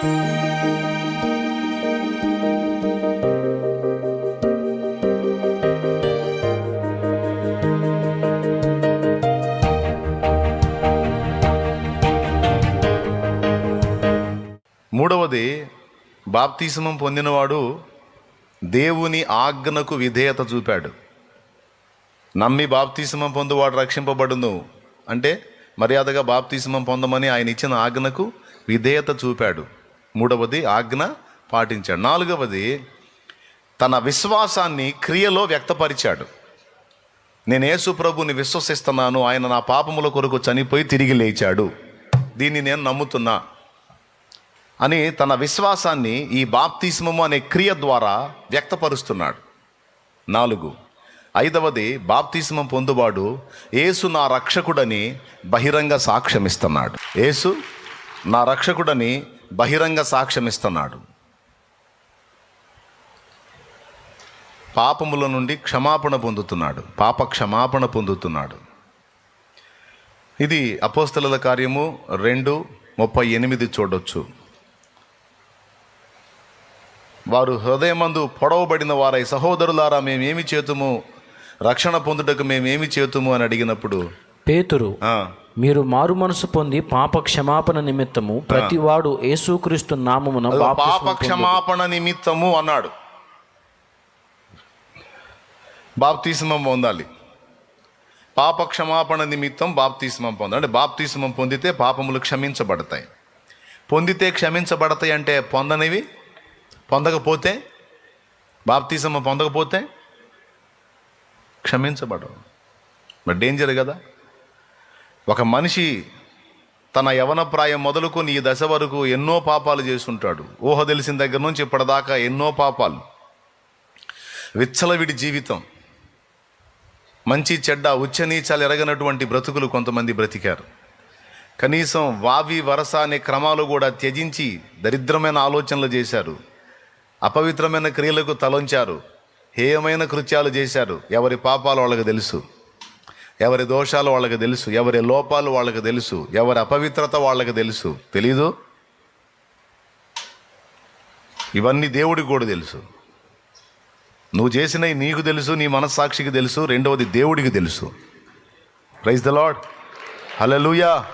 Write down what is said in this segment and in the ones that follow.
మూడవది బాప్తీసమం పొందినవాడు దేవుని ఆజ్ఞకు విధేయత చూపాడు. నమ్మి బాప్తిస్మం పొందువాడు రక్షింపబడును. అంటే మర్యాదగా బాప్తీసమం పొందమని ఆయన ఇచ్చిన ఆజ్ఞకు విధేయత చూపాడు. మూడవది ఆజ్ఞ పాటించాడు. నాలుగవది తన విశ్వాసాన్ని క్రియలో వ్యక్తపరిచాడు. నేను యేసు ప్రభుని విశ్వసిస్తున్నాను ఆయన నా పాపముల కొరకు చనిపోయి తిరిగి లేచాడు. దీన్ని నేను నమ్ముతున్నా అని తన విశ్వాసాన్ని ఈ బాప్తిస్మము అనే క్రియ ద్వారా వ్యక్తపరుస్తున్నాడు. నాలుగు. ఐదవది బాప్తిస్మం పొందువాడు యేసు నా రక్షకుడని బహిరంగ సాక్ష్యమిస్తున్నాడు. యేసు నా రక్షకుడని బహిరంగ సాక్ష్యమిస్తున్నాడు. పాపముల నుండి క్షమాపణ పొందుతున్నాడు. పాప క్షమాపణ పొందుతున్నాడు. ఇది అపోస్తలుల కార్యము రెండు ముప్పై ఎనిమిది చూడొచ్చు. వారు హృదయమందు పొడవబడిన వారై సహోదరులారా మేమేమి చేతుము? రక్షణ పొందుటకు మేమేమి చేతుము అని అడిగినప్పుడు పేతురు మీరు మారు మనసు పొంది పాప క్షమాపణ నిమిత్తము ప్రతివాడు యేసుక్రీస్తు నామమున పాప. క్షమాపణ నిమిత్తము అన్నాడు. బాప్తిస్మం పొందాలి. పాప క్షమాపణ నిమిత్తం బాప్తిస్మం పొందాలి. అంటే బాప్తిస్మం పొందితే పాపములు క్షమించబడతాయి. పొందితే క్షమించబడతాయి అంటే పొందనివి? పొందకపోతే? బాప్తిస్మం పొందకపోతే? క్షమించబడవు. మరి డేంజర్ కదా? ఒక మనిషి తన యవన ప్రాయం మొదలుకొని ఈ దశ వరకు ఎన్నో పాపాలు చేస్తుంటాడు ఊహ తెలిసిన దగ్గర నుంచి ఇప్పటిదాకా ఎన్నో పాపాలు. విచ్చలవిడి జీవితం. మంచి చెడ్డ ఉచ్చనీచాలు ఎరగనటువంటి బ్రతుకులు కొంతమంది బ్రతికారు. కనీసం వావి వరస అనే క్రమాలు కూడా త్యజించి దరిద్రమైన ఆలోచనలు చేశారు. అపవిత్రమైన క్రియలకు తలొంచారు. హేయమైన కృత్యాలు చేశారు. ఎవరి పాపాలు వాళ్ళకి తెలుసు. ఎవరి దోషాలు వాళ్ళకి తెలుసు ఎవరి లోపాలు వాళ్ళకి తెలుసు ఎవరి అపవిత్రత వాళ్ళకి తెలుసు. తెలీదు? ఇవన్నీ దేవుడికి కూడా తెలుసు. నువ్వు చేసినవి నీకు తెలుసు నీ మనస్సాక్షికి తెలుసు రెండవది దేవుడికి తెలుసు. Praise the lord hallelujah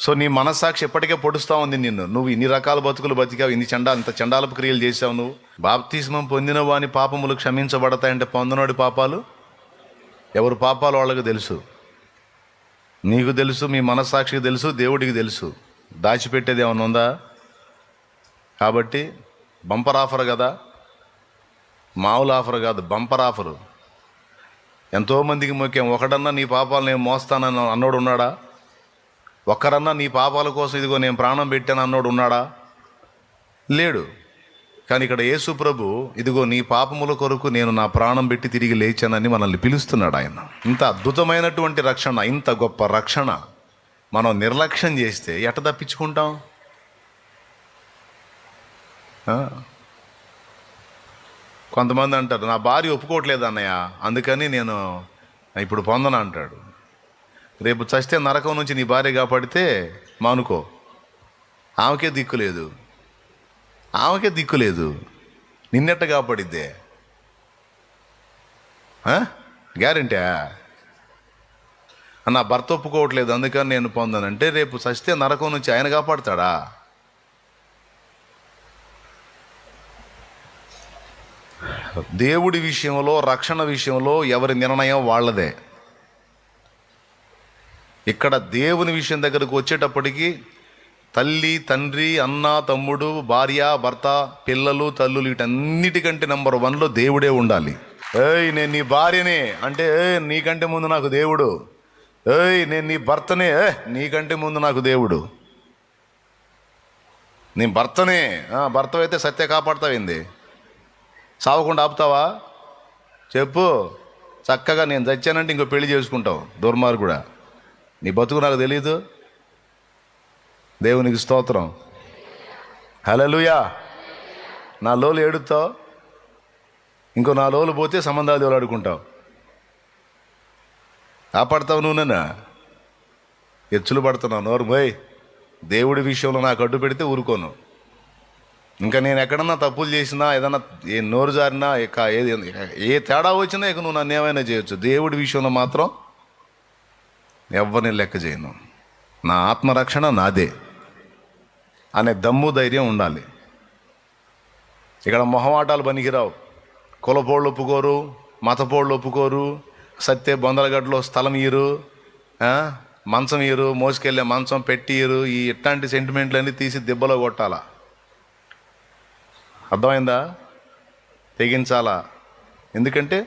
so నీ మనస్సాక్షి ఎప్పటికే పొడుస్తూ ఉంది నిన్ను. నువ్వు ఇన్ని రకాల బతుకులు బతికావు ఇన్ని చండా ఇంత చండాలపు క్రియలు చేసావు నువ్వు. బాప్తిస్మం పొందిన వాని పాపములు క్షమించబడతాయంటే పొందనోడి పాపాలు? ఎవరు పాపాలు వాళ్ళకి తెలుసు. నీకు తెలుసు మీ మనస్సాక్షికి తెలుసు దేవుడికి తెలుసు. దాచిపెట్టేది ఏమైనా ఉందా? కాబట్టి బంపర్ ఆఫర్ కదా. మామూలు ఆఫర్ కాదు బంపర్ ఆఫరు. ఎంతోమందికి ముఖ్యం ఒకడన్నా నీ పాపాలు నేను మోస్తానని అన్నోడు ఉన్నాడా? ఒక్కరన్నా నీ పాపాల కోసం ఇదిగో నేను ప్రాణం పెట్టాను అన్నోడు ఉన్నాడా? లేడు. కానీ ఇక్కడ యేసు ప్రభు ఇదిగో నీ పాపముల కొరకు నేను నా ప్రాణం పెట్టి తిరిగి లేచానని మనల్ని పిలుస్తున్నాడు ఆయన. ఇంత అద్భుతమైనటువంటి రక్షణ ఇంత గొప్ప రక్షణ మనం నిర్లక్ష్యం చేస్తే ఎట తప్పించుకుంటాం? కొంతమంది అంటారు నా భార్య ఒప్పుకోవట్లేదు అన్నయ్య అందుకని నేను ఇప్పుడు పొందను అంటాడు. రేపు చస్తే నరకం నుంచి నీ భార్య కాపాడితే మానుకో ఆమెకే దిక్కు లేదు. ఆమెకే దిక్కు లేదు. నిన్నెట్ట కాపాడిద్దే గ్యారంటీ నా భర్త ఒప్పుకోవట్లేదు అందుకని నేను పొందానంటే రేపు చస్తే నరకం నుంచి ఆయన కాపాడతాడా? దేవుడి విషయంలో రక్షణ విషయంలో ఎవరి నిర్ణయం వాళ్ళదే. ఇక్కడ దేవుని విషయం దగ్గరకు వచ్చేటప్పటికి తల్లి తండ్రి అన్న తమ్ముడు భార్య భర్త పిల్లలు తల్లులు వీటన్నిటికంటే నెంబర్ వన్లో దేవుడే ఉండాలి. ఏయ్ నేను నీ భార్యనే. అంటే ఏయ్ నీకంటే ముందు నాకు దేవుడు. ఏయ్ నేను నీ భర్తనే. నీకంటే ముందు నాకు దేవుడు. నీ భర్తనే. ఆ, భర్త అయితే సత్య కాపాడుతావింది? సావకుండా ఆపుతావా? చెప్పు. చక్కగా నేను చచ్చానంటే ఇంకో పెళ్ళి చేసుకుంటావు. దుర్మార్గుడా. నీ బతుకు నాకు తెలియదు దేవునికి స్తోత్రం. హలలుయా నా లోలు ఏడుతావు? ఇంకో నా లోలు పోతే సంబంధాలు దేవులాడుకుంటావు కాపాడతావు నువ్వు నన్ను? ఎచ్చులు పడుతున్నావు నోరు పోయ్. దేవుడి విషయంలో నాకు అడ్డు పెడితే ఊరుకోను. ఇంకా నేను ఎక్కడన్నా తప్పులు చేసినా ఏదన్నా ఏ నోరు జారినా ఇక ఏది ఏ తేడా వచ్చినా ఇక నువ్వు నన్ను ఏమైనా చేయొచ్చు. దేవుడి విషయంలో మాత్రం ఎవరిని లెక్క చేయను. నా ఆత్మరక్షణ నాదే. అనే దమ్ము ధైర్యం ఉండాలి. ఇక్కడ మొహమాటాలు పనికిరావు. కులపోళ్ళు ఒప్పుకోరు మతపోళ్ళు ఒప్పుకోరు సత్తే బొందలగడ్డలో స్థలం ఇయ్యరు మంచం ఇయ్యరు మోసుకెళ్ళే మంచం పెట్టి ఈ ఇట్లాంటి సెంటిమెంట్లన్నీ తీసి దెబ్బలో కొట్టాలా? అర్థమైందా? తెగించాలా? ఎందుకంటే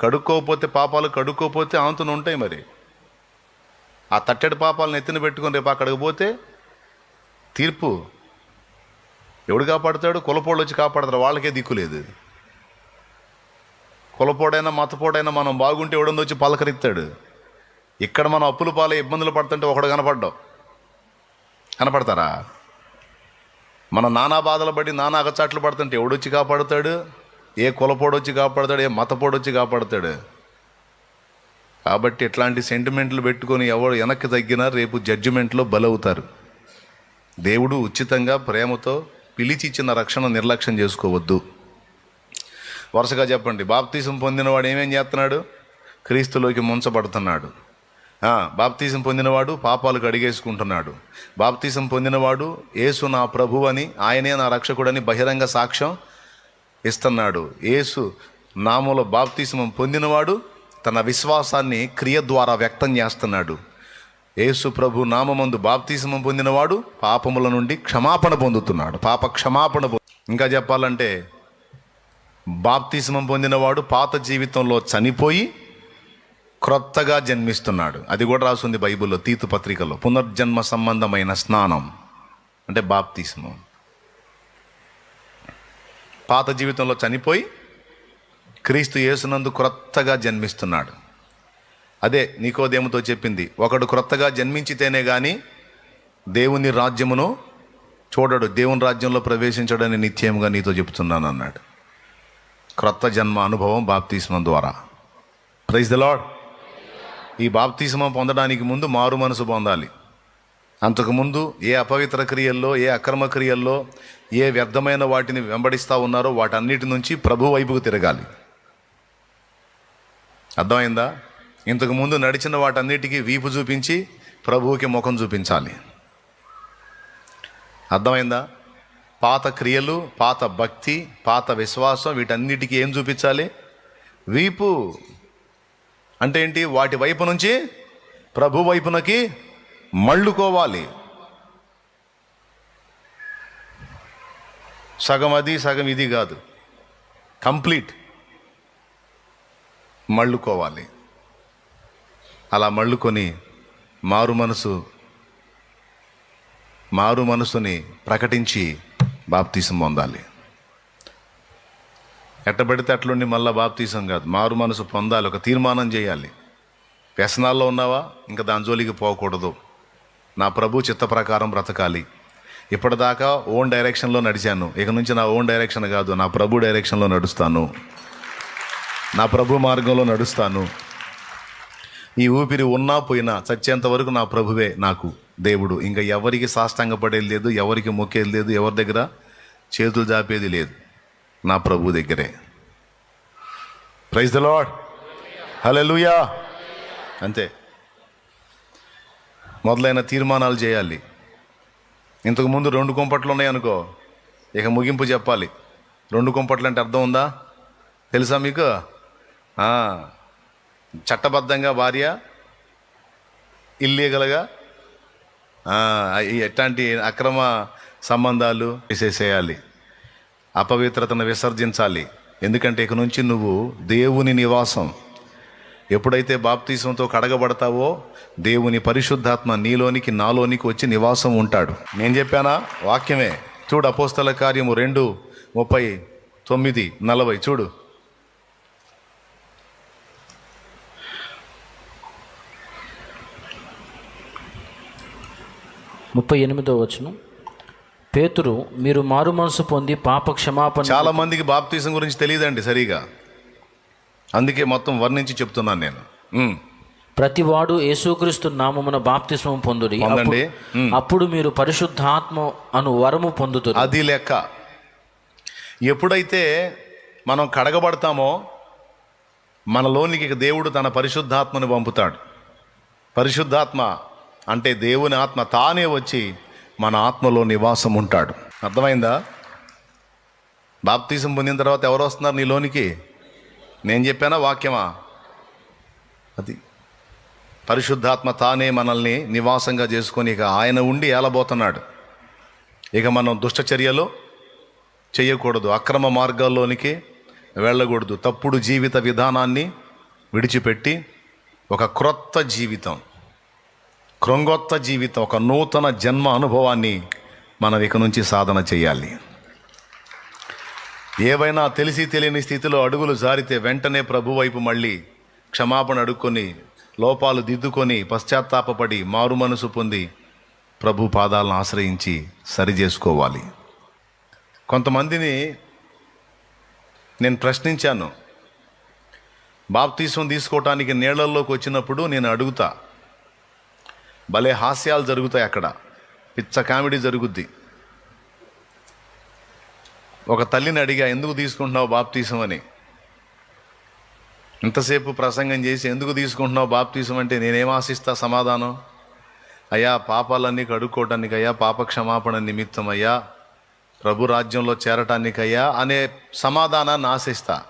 కడుక్కోకపోతే పాపాలు కడుక్కోకపోతే ఆంతులు ఉంటాయి మరి. ఆ తట్టెడు పాపాలను ఎత్తిన పెట్టుకొని రేపు అక్కడికి పోతే తీర్పు. ఎవడు కాపాడుతాడు? కులపోడు వచ్చి కాపాడతారు? వాళ్ళకే దిక్కు లేదు. కులపోడైనా మతపోడైనా మనం బాగుంటే ఎవడందో వచ్చి పలకరిస్తాడు? ఇక్కడ మనం అప్పుల పాలే ఇబ్బందులు పడుతుంటే ఒకడు కనపడ్డావు కనపడతారా? మన నానా బాధలు పడి నానా అగచాట్లు పడుతుంటే ఎవడొచ్చి కాపాడుతాడు? ఏ కులపోడు వచ్చి కాపాడుతాడు? ఏ మతపోడు వచ్చి కాపాడుతాడు? కాబట్టి ఇట్లాంటి సెంటిమెంట్లు పెట్టుకొని ఎవరు వెనక్కి తగ్గినా రేపు జడ్జిమెంట్లో బలవుతారు. దేవుడు ఉచితంగా ప్రేమతో పిలిచి ఇచ్చిన రక్షణ నిర్లక్ష్యం చేసుకోవద్దు. వరుసగా చెప్పండి బాప్తీసం పొందినవాడు ఏమేం చేస్తున్నాడు? క్రీస్తులోకి ముంచబడుతున్నాడు. బాప్తీసం పొందినవాడు పాపాలు కడిగేసుకుంటున్నాడు. బాప్తీసం పొందినవాడు యేసు నా ప్రభు అని ఆయనే నా రక్షకుడని బహిరంగ సాక్ష్యం ఇస్తున్నాడు. యేసు నామూల బాప్తీసం పొందినవాడు తన విశ్వాసాన్ని క్రియ ద్వారా వ్యక్తం చేస్తున్నాడు. యేసు ప్రభు నామమందు బాప్తీసమం పొందినవాడు పాపముల నుండి క్షమాపణ పొందుతున్నాడు. పాప క్షమాపణ ఇంకా చెప్పాలంటే బాప్తిస్మం పొందినవాడు పాత జీవితంలో చనిపోయి క్రొత్తగా జన్మిస్తున్నాడు. అది కూడా రాసుంది బైబిల్లో తీతు పత్రికలో. పునర్జన్మ సంబంధమైన స్నానం అంటే బాప్తీసమం. పాత జీవితంలో చనిపోయి క్రీస్తు యేసునందు క్రొత్తగా జన్మిస్తున్నాడు. అదే నీకోదేముతో చెప్పింది. ఒకడు క్రొత్తగా జన్మించితేనే కానీ దేవుని రాజ్యమును చూడడు. దేవుని రాజ్యంలో ప్రవేశించడని నిత్యంగా నీతో చెప్తున్నాను అన్నాడు. క్రొత్త జన్మ అనుభవం బాప్తీస్మం ద్వారా. ప్రైజ్ ద లాడ్ ఈ బాప్తీస్మం పొందడానికి ముందు మారు మనసు పొందాలి. అంతకుముందు ఏ అపవిత్ర క్రియల్లో ఏ అక్రమ క్రియల్లో ఏ వ్యర్థమైన వాటిని వెంబడిస్తూ ఉన్నారో వాటన్నిటి నుంచి ప్రభు వైపుకు తిరగాలి. అర్థమైందా? ఇంతకు ముందు నడిచిన వాటన్నిటికీ వీపు చూపించి ప్రభువుకి ముఖం చూపించాలి. అర్థమైందా? పాత క్రియలు పాత భక్తి పాత విశ్వాసం వీటన్నిటికీ ఏం చూపించాలి? వీపు. అంటే ఏంటి? వాటి వైపు నుంచి ప్రభు వైపునకి మళ్ళుకోవాలి. సగం అది సగం ఇది కాదు. కంప్లీట్. మళ్ళుకోవాలి. అలా మళ్ళుకొని మారు మనసు మారు మనసుని ప్రకటించి బాప్తీసం పొందాలి. ఎట్టబడితే అట్లుండి మళ్ళీ బాప్తీసం కాదు మారు మనసు పొందాలి ఒక తీర్మానం చేయాలి. వ్యసనాల్లో ఉన్నావా? ఇంకా దాని జోలికి పోకూడదు. నా ప్రభు చిత్త ప్రకారం బ్రతకాలి. ఇప్పటిదాకా ఓన్ డైరెక్షన్లో నడిచాను. ఇక నుంచి నా ఓన్ డైరెక్షన్ కాదు నా ప్రభు డైరెక్షన్లో నడుస్తాను. నా ప్రభు మార్గంలో నడుస్తాను. ఈ ఊపిరి ఉన్నా పోయినా చచ్చేంత వరకు నా ప్రభువే నాకు దేవుడు. ఇంకా ఎవరికి సాష్టాంగపడేది లేదు ఎవరికి మొక్కేది లేదు ఎవరి దగ్గర చేతులు జాపేది లేదు. నా ప్రభు దగ్గరే. ప్రైజ్ ద లాడ్ హలెలుయా అంతే. మొదలైన తీర్మానాలు చేయాలి. ఇంతకుముందు రెండు కుంపట్లు ఉన్నాయనుకో ఇక ముగింపు చెప్పాలి. రెండు కుంపట్లు అంటే అర్థం ఉందా? తెలుసా మీకు? చట్టబద్ధంగా భార్య ఇల్లీగల్గా ఎట్లాంటి అక్రమ సంబంధాలు తీసేసేయాలి అపవిత్రతను విసర్జించాలి. ఎందుకంటే ఇక నుంచి నువ్వు దేవుని నివాసం. ఎప్పుడైతే బాప్తీసంతో కడగబడతావో దేవుని పరిశుద్ధాత్మ నీలోనికి నాలోనికి వచ్చి నివాసం ఉంటాడు. నేను చెప్పానా? వాక్యమే. చూడు అపోస్తల కార్యము రెండు ముప్పై తొమ్మిది నలభై. చూడు. ముప్పై ఎనిమిదో వచనం. పేతురు మీరు మారు మనసు పొంది పాప క్షమాపణ చాలా మందికి బాప్తీసం గురించి తెలియదండి సరిగా. అందుకే మొత్తం వర్ణించి చెప్తున్నాను నేను. ఉమ్. ప్రతివాడు యేసుక్రీస్తు నామమున బాప్తిస్మం పొందుడి. పొందండి. అప్పుడు- అప్పుడు మీరు పరిశుద్ధాత్మ అను వరము పొందుతుంది అది లెక్క. ఎప్పుడైతే మనం కడగబడతామో మనలోనికి ఇక దేవుడు తన పరిశుద్ధాత్మను పంపుతాడు. పరిశుద్ధాత్మ అంటే దేవుని ఆత్మ తానే వచ్చి మన ఆత్మలో నివాసం ఉంటాడు. అర్థమైందా? బాప్తీసం పొందిన తర్వాత ఎవరు వస్తున్నారు నీలోనికి నేను చెప్పానా వాక్యమా? అది. పరిశుద్ధాత్మ తానే మనల్ని నివాసంగా చేసుకొని ఇక ఆయన ఉండి ఏలబోతున్నాడు. ఇక మనం దుష్టచర్యలు చేయకూడదు. అక్రమ మార్గాల్లోనికి వెళ్ళకూడదు. తప్పుడు జీవిత విధానాన్ని విడిచిపెట్టి ఒక క్రొత్త జీవితం. క్రొంగొత్త జీవితం ఒక నూతన జన్మ అనుభవాన్ని మనం ఇక నుంచి సాధన చేయాలి. ఏవైనా తెలిసి తెలియని స్థితిలో అడుగులు జారితే వెంటనే ప్రభు వైపు మళ్ళీ క్షమాపణ అడుక్కొని లోపాలు దిద్దుకొని పశ్చాత్తాపడి మారు మనసు పొంది ప్రభు పాదాలను ఆశ్రయించి సరి చేసుకోవాలి కొంతమందిని నేను ప్రశ్నించాను. బాప్తీసం తీసుకోవటానికి నీళ్ళలోకి వచ్చినప్పుడు నేను అడుగుతా భలే హాస్యాలు జరుగుతాయి అక్కడ. పిచ్చ కామెడీ జరుగుద్ది. ఒక తల్లిని అడిగా ఎందుకు తీసుకుంటున్నావు బాప్తీసం అని? ఇంతసేపు ప్రసంగం చేసి ఎందుకు తీసుకుంటున్నావు బాప్తీసం అంటే నేనేం ఆశిస్తా సమాధానం? అయ్యా పాపాలన్నీ కడుక్కోవటానికి అయ్యా పాప క్షమాపణ నిమిత్తం అయ్యా ప్రభు రాజ్యంలో చేరటానికయ్యా అనే సమాధానాన్ని ఆశిస్తా.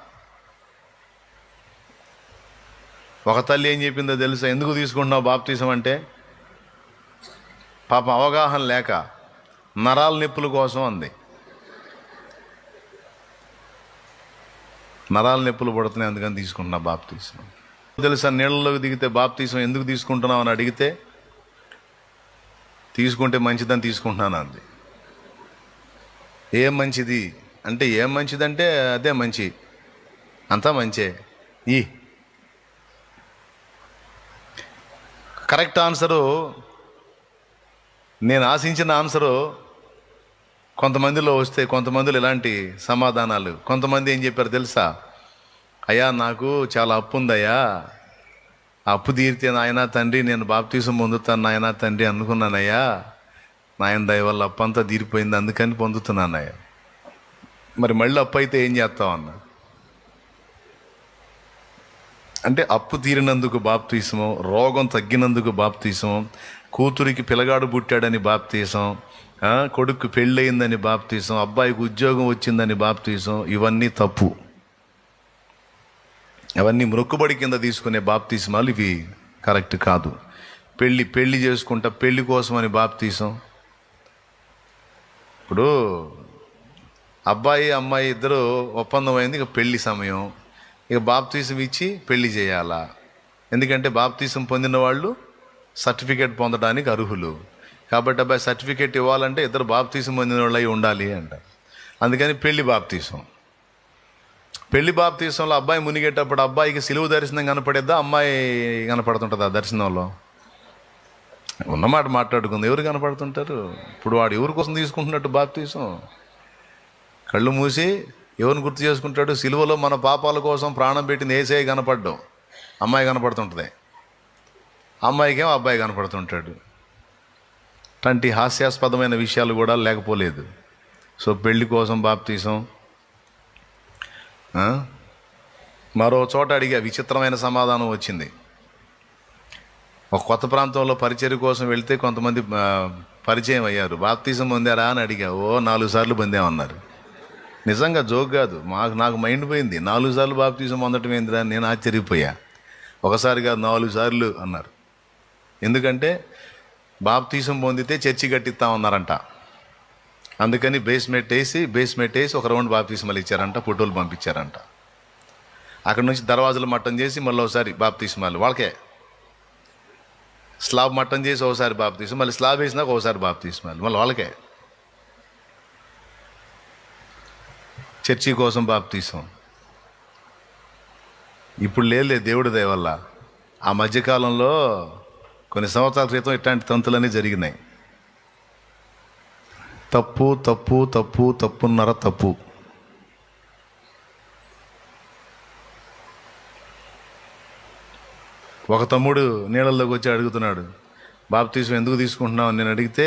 ఒక తల్లి ఏం చెప్పిందో తెలుసా? ఎందుకు తీసుకుంటున్నావు బాప్తీసం అంటే పాపం అవగాహన లేక నరాల నిప్పుల కోసం అంది. నరాల నొప్పులు పడుతున్నాయి అందుకని తీసుకుంటున్నా బాప్తీసం. తెలుసా నీళ్ళలోకి దిగితే బాప్తీసం ఎందుకు తీసుకుంటున్నావు అని అడిగితే తీసుకుంటే మంచిదని తీసుకుంటున్నాను అంది. ఏం మంచిది? అంటే ఏం మంచిదంటే అదే మంచి. అంతా మంచే. ఈ. కరెక్ట్ ఆన్సరు నేను ఆశించిన ఆన్సరు కొంతమందిలో వస్తే కొంతమందిలో ఇలాంటి సమాధానాలు. కొంతమంది ఏం చెప్పారు తెలుసా? అయ్యా నాకు చాలా అప్పు ఉందయ్యా. అప్పు తీరితే నాయన తండ్రి నేను బాప్తీసం పొందుతాను నాయన తండ్రి అనుకున్నానయ్యా. నాయన దయ వల్ల అప్పు అంతా తీరిపోయింది అందుకని పొందుతున్నానయ్యా. మరి మళ్ళీ అప్పు అయితే ఏం చేస్తావు అన్న? అంటే అప్పు తీరినందుకు బాప్తీసము రోగం తగ్గినందుకు బాప్తీసం కూతురికి పిల్లగాడు పుట్టాడని బాప్తీసం కొడుకు పెళ్ళయిందని బాప్తీసం అబ్బాయికి ఉద్యోగం వచ్చిందని బాప్తీసం ఇవన్నీ తప్పు. అవన్నీ మొక్కుబడి కింద తీసుకునే బాప్తీసమాలు ఇవి కరెక్ట్ కాదు. పెళ్ళి పెళ్ళి చేసుకుంటా పెళ్ళి కోసం అని బాప్తీసం. ఇప్పుడు అబ్బాయి అమ్మాయి ఇద్దరు ఒప్పందం అయింది ఇక పెళ్ళి సమయం. ఇక బాప్తీసం ఇచ్చి పెళ్ళి చేయాలా? ఎందుకంటే బాప్తీసం పొందిన వాళ్ళు సర్టిఫికేట్ పొందడానికి అర్హులు. కాబట్టి అబ్బాయి సర్టిఫికేట్ ఇవ్వాలంటే ఇద్దరు బాప్తీసం పొందిన వాళ్ళు అయి ఉండాలి అంట. అందుకని పెళ్ళి బాప్తీసం. పెళ్ళి బాప్తీసంలో అబ్బాయి మునిగేటప్పుడు అబ్బాయికి సిలువు దర్శనం కనపడేద్దా? అమ్మాయి కనపడుతుంటుందా దర్శనంలో? ఉన్నమాట మాట్లాడుకుంది. ఎవరు కనపడుతుంటారు? ఇప్పుడు వాడు ఎవరి కోసం తీసుకుంటున్నట్టు బాప్తీసం? కళ్ళు మూసి ఎవరిని గుర్తు చేసుకుంటాడు? సిలువలో మన పాపాల కోసం ప్రాణం పెట్టింది ఏసే కనపడ్డం. అమ్మాయి కనపడుతుంటుంది. అమ్మాయికేమో అబ్బాయి కనపడుతుంటాడు. అట్లాంటి హాస్యాస్పదమైన విషయాలు కూడా లేకపోలేదు. సో పెళ్ళి కోసం బాప్తీసం మరో చోట అడిగా విచిత్రమైన సమాధానం వచ్చింది. ఒక కొత్త ప్రాంతంలో పరిచయం కోసం వెళితే కొంతమంది పరిచయం అయ్యారు. బాప్తీసం పొందారా అని అడిగా. ఓ నాలుగు సార్లు పొందామన్నారు. నిజంగా జోక్ కాదు. మాకు నాకు మైండ్ పోయింది. నాలుగు సార్లు బాప్తీసం పొందటం ఏందిరా అని నేను ఆశ్చర్యపోయా. ఒకసారి కాదు నాలుగు సార్లు అన్నారు. ఎందుకంటే బాప్తీసం పొందితే చర్చి కట్టిస్తామన్నారంట అందుకని బేస్మెంట్ వేసి బేస్మెంట్ వేసి ఒక రౌండ్ బాప్తీసమలు ఇచ్చారంట ఫోటోలు పంపించారంట. అక్కడ నుంచి దర్వాజలు మట్టం చేసి మళ్ళీ ఒకసారి బాప్తీసమాలు వాళ్ళకే. స్లాబ్ మట్టం చేసి ఒకసారి బాప్తీసం మళ్ళీ స్లాబ్ వేసినాక ఒకసారి బాప్తీసమాలు మళ్ళీ వాళ్ళకే. చర్చి కోసం బాప్తీసం. ఇప్పుడు లేదు దేవుడి దయవల్ల ఆ మధ్యకాలంలో కొన్ని సంవత్సరాల క్రితం ఇట్లాంటి తంతులన్నీ జరిగినాయి. తప్పు తప్పు తప్పు తప్పున్నర తప్పు. ఒక తమ్ముడు నీళ్ళల్లోకి వచ్చి అడుగుతున్నాడు బాప్తీసం ఎందుకు తీసుకుంటున్నావు? అని నేను అడిగితే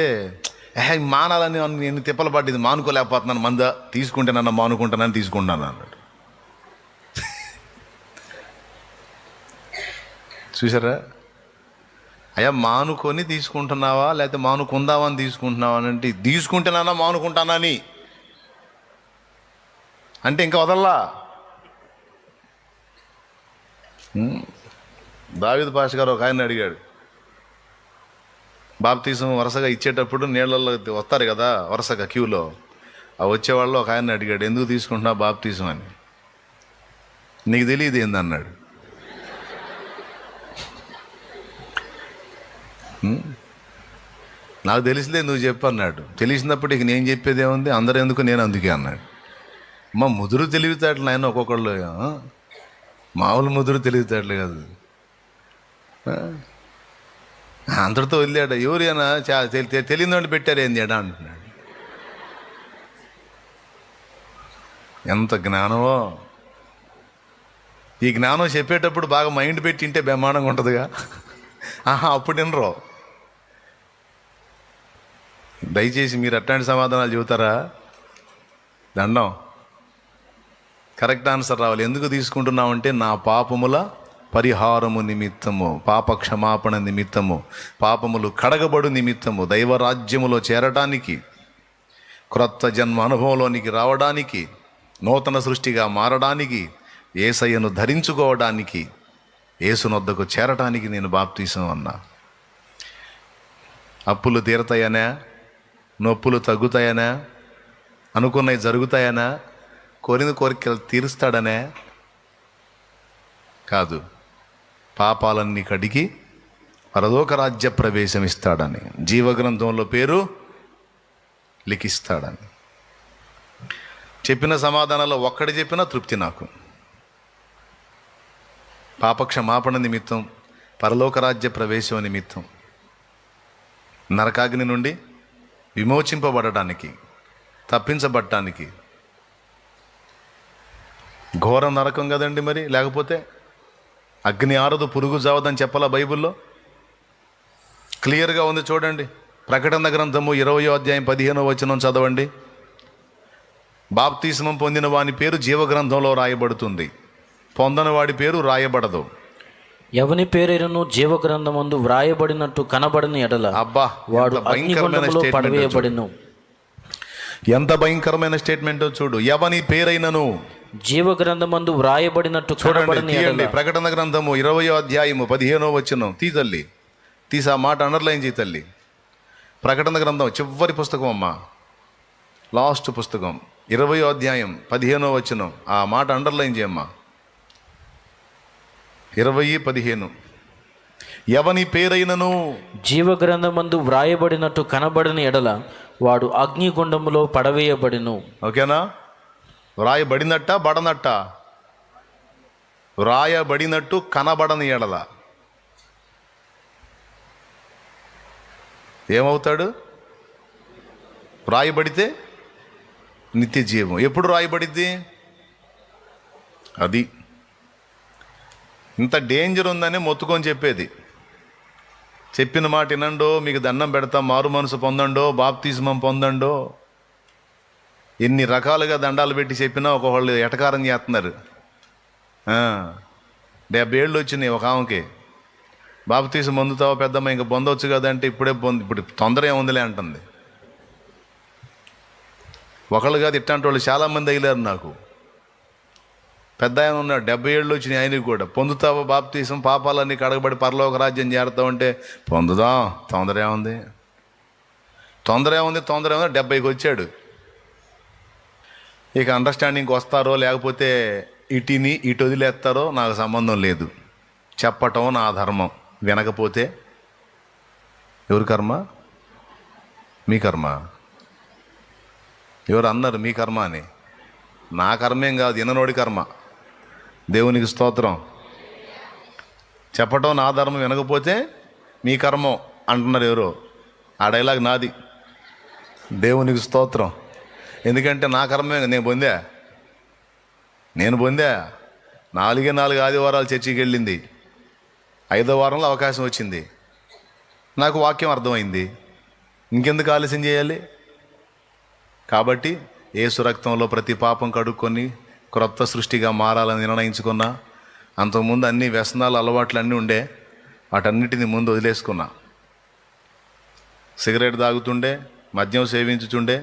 ఏ మానాలని నేను తిప్పలు పడ్డది మానుకోలేకపోతున్నాను మంద తీసుకుంటే నన్ను మానుకుంటానని తీసుకుంటాను అన్నాడు. చూసారా అయ్యా మానుకొని తీసుకుంటున్నావా? లేకపోతే మానుకుందామని అని తీసుకుంటున్నావా అని అంటే తీసుకుంటున్నానా మానుకుంటానని. అంటే ఇంకా వదల్లా? దావిద్ పాష గారు ఒక ఆయన అడిగాడు. బాప్తీసం వరుసగా ఇచ్చేటప్పుడు నీళ్ళల్లో వస్తారు కదా వరుసగా క్యూలో. ఆ వచ్చేవాళ్ళు ఒక ఆయన అడిగాడు ఎందుకు తీసుకుంటున్నావు బాప్తీసం అని? నీకు తెలియదు ఏంది అన్నాడు హ్మ్? నాకు తెలిసిలే నువ్వు చెప్పు అన్నాడు. తెలిసినప్పుడు ఇక నేను చెప్పేది ఏముంది? అందరూ ఎందుకు నేను అందుకే అన్నాడు. మా ముదురు తెలివితేటలు ఆయన ఒక్కొక్కళ్ళు మామూలు ముదురు తెలివితేటలు కాదు. అందరితో వదిలేడు. ఎవరైనా చా తెలియని వాళ్ళు పెట్టారు ఏంది ఎడా అంటున్నాడు. ఎంత జ్ఞానమో. ఈ జ్ఞానం చెప్పేటప్పుడు బాగా మైండ్ పెట్టి ఉంటే బ్రహ్మాండంగా ఉంటుందిగా. ఆహా అప్పుడు వినరు. దయచేసి మీరు అట్లాంటి సమాధానాలు చెబుతారా? దండం. కరెక్ట్ ఆన్సర్ రావాలి. ఎందుకు తీసుకుంటున్నామంటే నా పాపముల పరిహారము నిమిత్తము పాప క్షమాపణ నిమిత్తము పాపములు కడగబడు నిమిత్తము దైవరాజ్యములో చేరటానికి క్రొత్త జన్మ అనుభవంలోనికి రావడానికి నూతన సృష్టిగా మారడానికి ఏసయ్యను ధరించుకోవడానికి ఏసునొద్దకు చేరటానికి నేను బాప్తీసం అన్నా. అప్పులు తీరతాయనా? నొప్పులు తగ్గుతాయనా? అనుకున్నవి జరుగుతాయనా? కోరిన కోరికలు తీరుస్తాడనే? కాదు. పాపాలన్నీ కడిగి పరలోక రాజ్య ప్రవేశం ఇస్తాడని జీవగ్రంథంలో పేరు లిఖిస్తాడని. చెప్పిన సమాధానాల్లో ఒక్కడి చెప్పినా తృప్తి నాకు. పాపక్షమాపణ నిమిత్తం పరలోక రాజ్య ప్రవేశం నిమిత్తం నరకాగ్ని నుండి విమోచింపబడటానికి తప్పించబడటానికి. ఘోర నరకం కదండి మరి? లేకపోతే అగ్ని ఆరదు పురుగు జావదని చెప్పాలా బైబిల్లో? క్లియర్గా ఉంది చూడండి. ప్రకటన గ్రంథము ఇరవయో అధ్యాయం పదిహేనో వచనం చదవండి. బాప్తీసమం పొందిన వాని పేరు జీవగ్రంథంలో రాయబడుతుంది. పొందని వాడి పేరు రాయబడదు ఎవని పేరైనను జీవగ్రంథమందు వ్రాయబడినట్టు కనబడని ఎడల అబ్బా వాడు. పడవేయబడిను. ఎంత భయంకరమైన స్టేట్మెంట్ చూడు. ఎవని పేరైనను? జీవగ్రంథమందు వ్రాయబడినట్టు చూడండి ప్రకటన గ్రంథము ఇరవయో అధ్యాయము పదిహేనో వచనం. తీ తల్లి. తీసి ఆ మాట అండర్లైన్ చేయి తల్లి. ప్రకటన గ్రంథం చివరి పుస్తకం అమ్మా. లాస్ట్ పుస్తకం. ఇరవయో అధ్యాయం పదిహేనో వచనం. ఆ మాట అండర్లైన్ చేయమ్మా ఇరవై పదిహేను. ఎవని పేరైనను? జీవగ్రంథమందు వ్రాయబడినట్టు కనబడని ఎడల వాడు అగ్నిగుండములో పడవేయబడిను. ఓకేనా? వ్రాయబడినట్ట బడనట్ట? వ్రాయబడినట్టు కనబడని ఎడల. ఏమవుతాడు? వ్రాయబడితే నిత్య జీవం ఎప్పుడు రాయబడిద్ది అది. ఇంత డేంజర్ ఉందని మొత్తుకొని చెప్పేది. చెప్పిన మాట వినండో మీకు దండం పెడతాం మారు మనసు పొందండో బాప్తిజమం పొందండో. ఎన్ని రకాలుగా దండాలు పెట్టి చెప్పినా ఒకళ్ళు ఎటకారం చేస్తున్నారు. డెబ్బై ఏళ్ళు వచ్చినాయి ఒక ఆమెకి. బాబు తీసి పొందుతావా పెద్దమ్మ? ఇంకా పొందవచ్చు కదంటే ఇప్పుడే పొంది ఇప్పుడు తొందర ఏముందిలే అంటుంది. ఒకళ్ళు కాదు ఇట్లాంటి వాళ్ళు చాలామంది అయ్యారు నాకు. పెద్ద ఆయన ఉన్నాడు డెబ్బై ఏళ్ళు వచ్చినాయి ఆయనకి కూడా. పొందుతావా బాప్తీసం? పాపాలన్నీ కడగబడి పరలోక రాజ్యం చేరుతావంటే పొందుదాం. తొందర ఏముంది తొందర ఏముంది తొందర ఏముంది డెబ్బైకి వచ్చాడు. ఇక అండర్స్టాండింగ్కి వస్తారో లేకపోతే ఇటుని ఇటు వదిలేస్తారో నాకు సంబంధం లేదు. చెప్పటం నా ధర్మం. వినకపోతే ఎవరి కర్మ? మీ కర్మ. ఎవరు అన్నారు మీ కర్మ అని? నా కర్మేం కాదు విననోడి కర్మ. దేవునికి స్తోత్రం. చెప్పటం నా ధర్మం వినకపోతే మీ కర్మం అంటున్నారు ఎవరో. ఆ డైలాగ్ నాది. దేవునికి స్తోత్రం. ఎందుకంటే నా కర్మే నేను పొందా? నేను పొందా? నాలుగే నాలుగు ఆదివారాలు చర్చికి వెళ్ళింది. ఐదో వారంలో అవకాశం వచ్చింది. నాకు వాక్యం అర్థమైంది. ఇంకెందుకు ఆలస్యం చేయాలి? కాబట్టి ఏసు రక్తంలో ప్రతి పాపం కడుక్కొని క్రొత్త సృష్టిగా మారాలని నిర్ణయించుకున్నా అంతకుముందు అన్ని వ్యసనాలు అలవాట్లు అన్నీ ఉండే వాటన్నిటిని ముందు వదిలేసుకున్నా. సిగరెట్ తాగుతుండే మద్యం సేవించుచుండే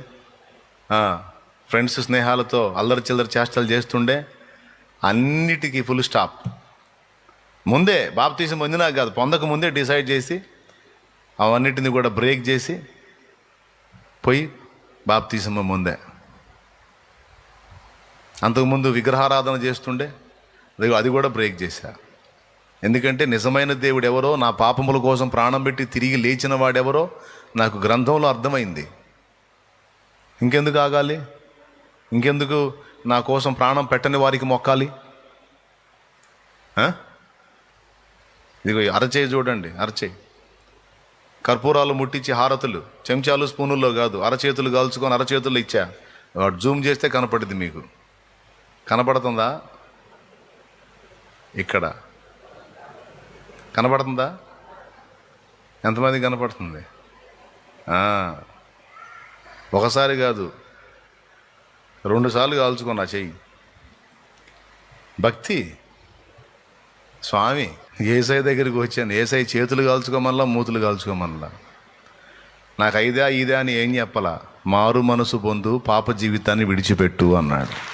ఫ్రెండ్స్ స్నేహాలతో అల్లరి చిల్లరి చేష్టలు చేస్తుండే అన్నిటికీ ఫుల్ స్టాప్ ముందే బాప్తీసం పొందినా కాదు పొందక ముందే డిసైడ్ చేసి అవన్నిటిని కూడా బ్రేక్ చేసి పోయి బాప్తీసం ముందే. అంతకుముందు విగ్రహారాధన చేస్తుండే అది- అది కూడా బ్రేక్ చేశా. ఎందుకంటే నిజమైన దేవుడు ఎవరో నా పాపముల కోసం ప్రాణం పెట్టి తిరిగి లేచిన వాడెవరో నాకు గ్రంథంలో అర్థమైంది. ఇంకెందుకు ఆగాలి? ఇంకెందుకు నా కోసం ప్రాణం పెట్టని వారికి మొక్కాలి? ఇదిగో అరచేయి చూడండి అరచేయి. కర్పూరాలు ముట్టించి హారతులు చెంచాలు స్పూనుల్లో కాదు అరచేతులు కాల్చుకొని అరచేతులు ఇచ్చా. జూమ్ చేస్తే కనపడింది మీకు. కనబడుతుందా? ఇక్కడ. కనబడుతుందా? ఎంతమంది కనపడుతుంది? ఒకసారి కాదు. రెండుసార్లు కాల్చుకున్నా చెయ్యి. భక్తి. స్వామి ఏసై దగ్గరికి వచ్చాను. ఏసై చేతులు కాల్చుకోమల్లా మూతులు కాల్చుకోమల్లా నాకు ఐదా ఇదే అని ఏం చెప్పలా? మారు మనసు పొందు పాప జీవితాన్ని విడిచిపెట్టు అన్నాడు.